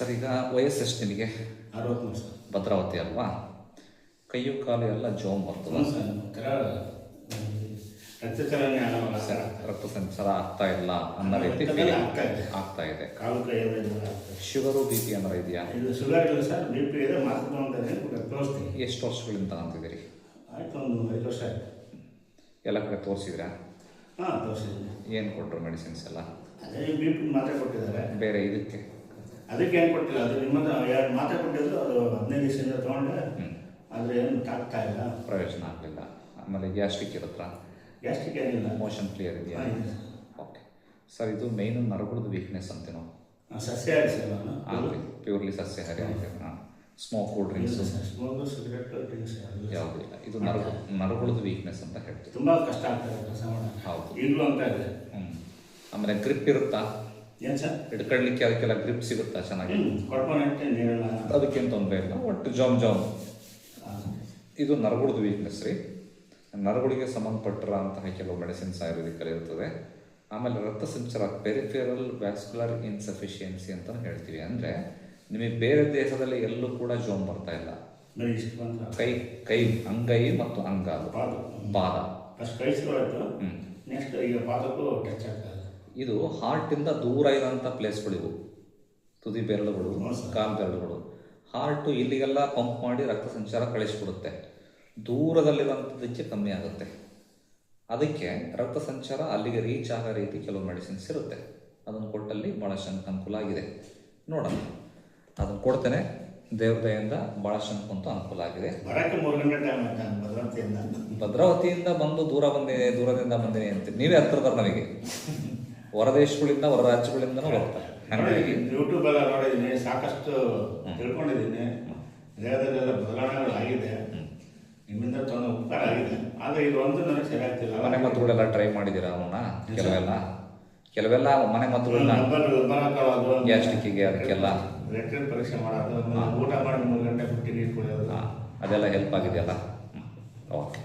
Sir ಈಗ ವಯಸ್ಸೆಷ್ಟು ನಿಮಗೆ? ಅರವತ್ಮೂರು ಸರ್. ಭದ್ರಾವತಿ ಅಲ್ವಾ? ಕೈಯು ಕಾಲು ಎಲ್ಲ ಜೋಮ್ ಬರ್ತದ? ಸರ್ ರಕ್ತ ಚಲನೆ ಆಗಲ್ಲ ಸರ್. ರಕ್ತ ಸಂಚಾರ ಆಗ್ತಾ ಇಲ್ಲ ಅನ್ನೋ ರೀತಿ ಫೀಲಿಂಗ್ ಆಗ್ತಾ ಇದೆ. ಆಗ್ತಾ ಇದೆ. ಕಾಲು ಕೈ. ಶುಗರು ಬಿ ಪಿ ಏನಾರ ಇದೆಯಾ? ಇದು ಶುಗರ್ ಇಲ್ಲ ಸರ್ ಬಿ ಪಿ ಇದೆ ಮಾತ್ರ ತಗೊಂಡಿದ್ದೀನಿ ತೋರಿಸ್ತೀನಿ. ಎಷ್ಟು ವರ್ಷಗಳಿಂದ ಅಂತಿದ್ದೀರಿ ಆಯ್ತು ಒಂದು ಐದು ವರ್ಷ ಆಯ್ತು. ಎಲ್ಲ ಕಡೆ ತೋರಿಸಿದ್ರಾ ಹಾಂ ತೋರಿಸಿದ್ದೀನಿ. ಏನು ಕೊಟ್ಟರು ಮೆಡಿಸಿನ್ಸ್ ಎಲ್ಲ? ಅದೇ ಬಿ ಪಿ ಮಾತ್ರೆ ಕೊಟ್ಟಿದ್ದಾರೆ. ಬೇರೆ ಇದಕ್ಕೆ? ಅದಕ್ಕೆ ಏನು ಕೊಟ್ಟಿಲ್ಲ ಅದು ನಿಮ್ಮದು ಎರಡು ಮಾತ್ರೆ ಕೊಟ್ಟಿದ್ರು ಅದು ಹದಿನೈದು ದಿವಸದಿಂದ ತೊಗೊಂಡೆ. ಆದರೆ ಏನು ತಾಗ್ತಾ ಇಲ್ಲ? ಪ್ರಯೋಜನ ಆಗಲಿಲ್ಲ. ಆಮೇಲೆ ಗ್ಯಾಸ್ಟ್ರಿಕ್ ಇರುತ್ತಾ? ಗ್ಯಾಸ್ಟ್ರಿಕ್ ಏನಿಲ್ಲ. ಮೋಷನ್ ಕ್ಲಿಯರ್ ಇದೆಯಾ. ಓಕೆ. ಸರ್ ಇದು ಮೇಯ್ನ್ ನರಗುಳದ ವೀಕ್ನೆಸ್ ಅಂತ ನಾವು ಸಸ್ಯಾಹಾರಿ ಸರ್ ಆಗಲಿ ಪ್ಯೂರ್ಲಿ ಸಸ್ಯಹಾರಿ ಆಗಿದೆ ಹಾಂ smoke cool drinks smoke cigarette drinks ಯಾವುದಿಲ್ಲ ಇದು ನರಗು ನರಗುಳದ ವೀಕ್ನೆಸ್ ಅಂತ ಹೇಳ್ತೀವಿ. ತುಂಬ ಕಷ್ಟ ಆಗ್ತದೆ ಕೆಲಸ ಮಾಡೋದು ಹೌದು. ಈಗಲೂ ಅಂತ ಇದೆ. ಹ್ಞೂ ಆಮೇಲೆ ಗ್ರಿಪ್ ಇರುತ್ತಾ? ಏನು ಸರ್? ಹಿಡ್ಕೊಳ್ಳಿಕ್ಕೆ ಅದಕ್ಕೆಲ್ಲ ಗ್ರಿಪ್ ಸಿಗುತ್ತಾ ಚೆನ್ನಾಗಿ? ಅದಕ್ಕೇನು ತೊಂದರೆ ಇಲ್ಲ ಒಟ್ಟು ಜಾಮ್ ಜಾಮ್. ಇದು ನರಗುಡ್ದು ವೀಕ್ನೆಸ್ ರೀ. ನರಗುಳಿಗೆ ಸಂಬಂಧಪಟ್ಟಿರೋಂತಹ ಕೆಲವು ಮೆಡಿಸಿನ್ಸ್ ಆಯುರ್ವೇದಿಕಲ್ಲಿ ಇರ್ತದೆ. ಆಮೇಲೆ ರಕ್ತ ಸಂಚಾರ ಪೆರಿಫೆರಲ್ ವ್ಯಾಸ್ಕುಲರ್ ಇನ್ಸಫಿಷಿಯನ್ಸಿ ಅಂತ ಹೇಳ್ತೀವಿ. ಅಂದರೆ ನಿಮಗೆ ಬೇರೆ ದೇಹದಲ್ಲಿ ಎಲ್ಲೂ ಕೂಡ ಜೋಮ್ ಬರ್ತಾ ಇಲ್ಲ. ಕೈ ಕೈ ಅಂಗೈ ಮತ್ತು ಅಂಗ ಪಾದ. ನೆಕ್ಸ್ಟ್ ಈಗ ಪಾದಕ್ಕೂ ಟಚ್ ಆಗ್ತದೆ ಇದು ಹಾರ್ಟಿಂದ ದೂರ ಇರೋಂಥ ಪ್ಲೇಸ್ಗಳಿವು ತುದಿ ಬೆರಳುಗಳು ಕಾಲು ಬೆರಳುಗಳು ಹಾರ್ಟು ಇಲ್ಲಿಗೆಲ್ಲ ಪಂಪ್ ಮಾಡಿ ರಕ್ತ ಸಂಚಾರ ಕಳಿಸ್ಬಿಡುತ್ತೆ. ದೂರದಲ್ಲಿರೋಂಥದ್ದಕ್ಕೆ ಕಮ್ಮಿ ಆಗುತ್ತೆ. ಅದಕ್ಕೆ ರಕ್ತ ಸಂಚಾರ ಅಲ್ಲಿಗೆ ರೀಚ್ ಆಗೋ ರೀತಿ ಕೆಲವು ಮೆಡಿಸಿನ್ಸ್ ಇರುತ್ತೆ. ಅದನ್ನು ಕೊಟ್ಟಲ್ಲಿ ಭಾಳಷ್ಟು ಅನುಕೂಲ ಆಗಿದೆ. ನೋಡೋಣ. ಅದನ್ನು ಕೊಡ್ತೇನೆ. ದೇವತೆಯಿಂದ ಭಾಳಷ್ಟು ಅಂತೂ ಅನುಕೂಲ ಆಗಿದೆ. ಭದ್ರಾವತಿಯಿಂದ. ಬಂದು ದೂರ ಬಂದಿದೆ ದೂರದಿಂದ ಬಂದಿನಿ ಅಂತ. ನೀವೇ ಹತ್ರದವ್ರು ಹೊರದೇಶಗಳಿಂದ ಹೊರ ರಾಜ್ಯಗಳಿಂದನೂ ಬರ್ತಾರೆ. ಹಾಗಾಗಿ ಯೂಟ್ಯೂಬ್ ಎಲ್ಲ ನೋಡಿದ್ದೀನಿ ಸಾಕಷ್ಟು ತಿಳ್ಕೊಂಡಿದ್ದೀನಿ. ದೇಹದಲ್ಲೆಲ್ಲ ಬದಲಾವಣೆಗಳು ಆಗಿದೆ. ನಿಮ್ಮಿಂದ ತೊಂದರೆ ಉಪಕಾರ ಆಗಿದೆ. ಆದರೆ ಈಗ ಒಂದು ನನಗೆ ಸರಿಯಾಗ್ತಿಲ್ಲ. ಮನೆ ಮದ್ದುಗಳೆಲ್ಲ ಟ್ರೈ ಮಾಡಿದ್ದೀರಾ ಅವನ್ನ? ಕೆಲವೆಲ್ಲ? ಕೆಲವೆಲ್ಲ ಮನೆ ಮದ್ದುಗಳನ್ನ ಗ್ಯಾಸ್ಟಿಕ್ಕಿಗೆ ಅದಕ್ಕೆಲ್ಲ. ಲೆಟ್ರಿನ್ ಪರೀಕ್ಷೆ ಮಾಡೋದು ಊಟ ಮಾಡಿ ಮೂರು ಗಂಟೆ ಬಿಟ್ಟು ನೀರು ಕುಡಿಯೋದು. ಅದೆಲ್ಲ ಹೆಲ್ಪ್ ಆಗಿದೆಯಲ್ಲ? ಓಕೆ